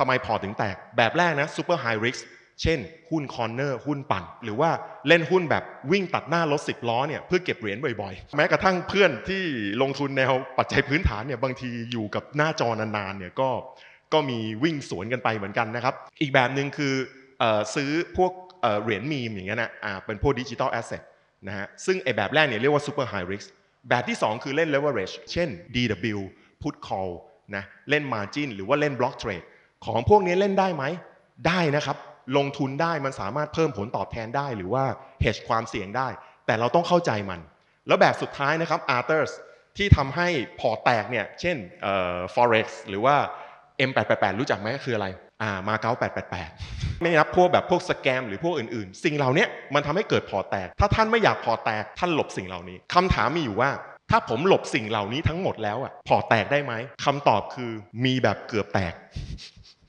ทำไมพอถึงแตกแบบแรกนะ super high risk เช่น หุ้นคอนเนอร์หุ้นปั่น หรือว่าเล่นหุ้นแบบวิ่งตัดหน้ารถสิบล้อเนี่ยเพื่อเก็บเหรียญบ่อยๆ แม้กระทั่งเพื่อนที่ลงทุนแนวปัจจัยพื้นฐานเนี่ยบางทีอยู่กับหน้าจอนานๆเนี่ยก็ก็มีวิ่งสวนกันไปเหมือนกันนะครับ อีกแบบหนึ่งคืออซื้อพวกเหรียญมีมอย่างเงี้ยนะเป็นพวกดิจิ t a ลแอสเซทนะฮะซึ่งไอแบบแรกเนี่ยเรียกว่า super high risk แบบที่ 2 คือเล่น leverage เช่น DW put call นะเล่น margin หรือว่าเล่น block trade ของพวกนี้เล่นได้ไหม ได้นะครับ ลงทุนได้มันสามารถเพิ่มผลตอบแทนได้หรือว่า hedge ความเสี่ยงได้ แต่เราต้องเข้าใจมัน แล้วแบบสุดท้ายนะครับ Arthurs ที่ทำให้พอแตกเนี่ย เช่น forex หรือว่า M888 รู้จักไหมคืออะไรอ่ามาเก๊า888 ไม่นับพวกแบบพวกสแกมหรือพวกอื่นๆ สิ่งเหล่านี้มันทำให้เกิดพอแตก ถ้าท่านไม่อยากพอแตกท่านหลบสิ่งเหล่านี้คำถามมีอยู่ว่า ถ้าผมหลบสิ่งเหล่านี้ทั้งหมดแล้วอะพอแตกได้ไหมคำตอบคือมีแบบเกือบแตก